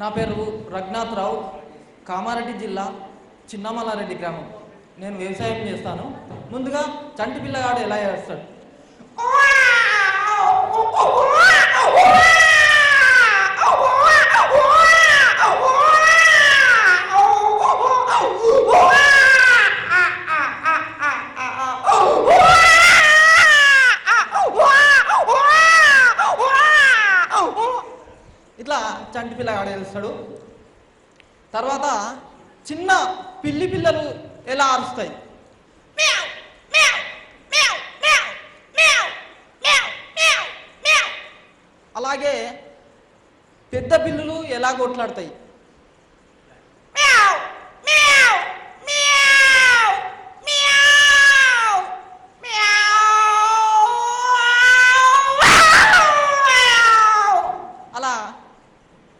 నా పేరు రఘునాథరావు కామారెడ్డి జిల్లా చిన్నమల్లారెడ్డి గ్రామం. నేను వ్యవసాయం చేస్తాను. ముందుగా చంటి పిల్లగాడు ఎలా చేస్తాడు? ఇట్లా చంటి పిల్లగాడు వేస్తాడు తర్వాత చిన్న పిల్లి పిల్లలు ఎలా అరుస్తాయి? అలాగే పెద్ద పిల్లులు ఎలా కొట్లాడతాయి?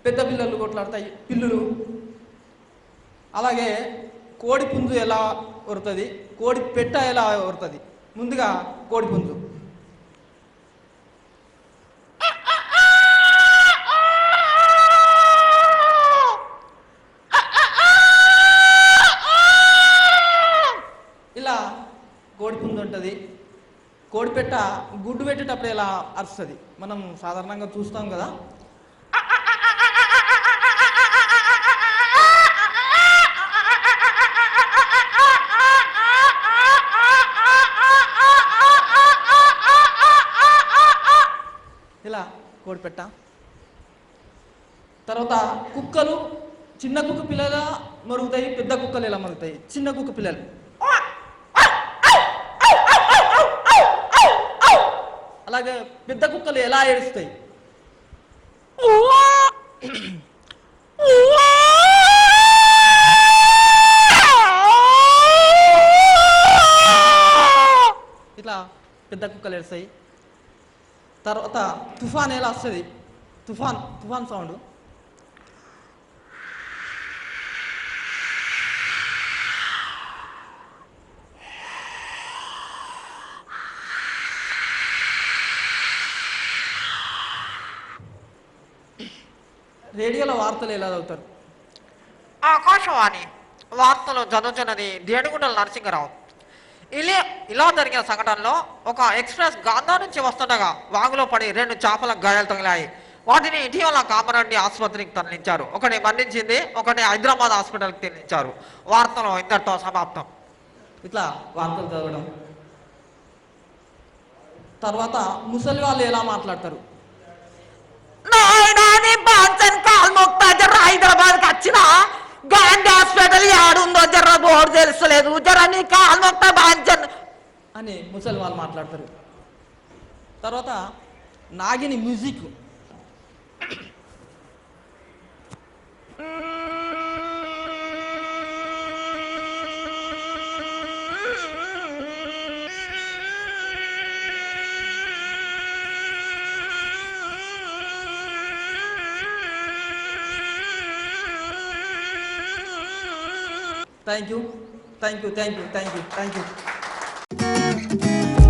పెద్ద పిల్లలు కొట్లాడతాయి పిల్లులు. అలాగే కోడి పుంజు ఎలా ఉరుతుంది కోడి పెట్ట ఎలా ఉరుతుంది ముందుగా కోడి పుంజు. ఇలా కోడి పుంజు ఉంటుంది. కోడి పెట్ట గుడ్డు పెట్టేటప్పుడు ఎలా అరుస్తుంది? మనం సాధారణంగా చూస్తాం కదా. ఇలా కోడిపెట్ట తర్వాత కుక్కలు చిన్న కుక్క పిల్లల మరుగుతాయి పెద్ద కుక్కలు ఇలా మరుగుతాయి? చిన్న కుక్క పిల్లలు. అలాగే పెద్ద కుక్కలు ఎలా ఏడుస్తాయి? ఇట్లా పెద్ద కుక్కలు ఏడుస్తాయి. తర్వాత తుఫాన్ ఎలా వస్తుంది? తుఫాన్ తుఫాన్ సౌండ్. రేడియోలో వార్తలు ఎలా చదువుతారు? ఆకాశవాణి వార్తలు చదువుతున్నది దేడుగుండల నరసింహరావు. ఇలా ఇలా జరిగిన సంఘటనలో ఒక ఎక్స్ప్రెస్ గాంధా నుంచి వస్తుండగా వాగులో పడి రెండు చేపల గాయాలు తగిలాయి. వాటిని ఇటీవల కామారెడ్డి ఆసుపత్రికి తరలించారు. ఒకటి మరణించింది ఒకటి హైదరాబాద్ హాస్పిటల్కి తరలించారు. వార్తలు ఇంతటితో సమాప్తం. ఇట్లా వార్తలు చదవడం. తర్వాత ముసలి వాళ్ళు ఎలా మాట్లాడతారు? అని ముసలి వాళ్ళు మాట్లాడతారు తర్వాత Nagini music thank you thank you thank you thank you thank you Bye.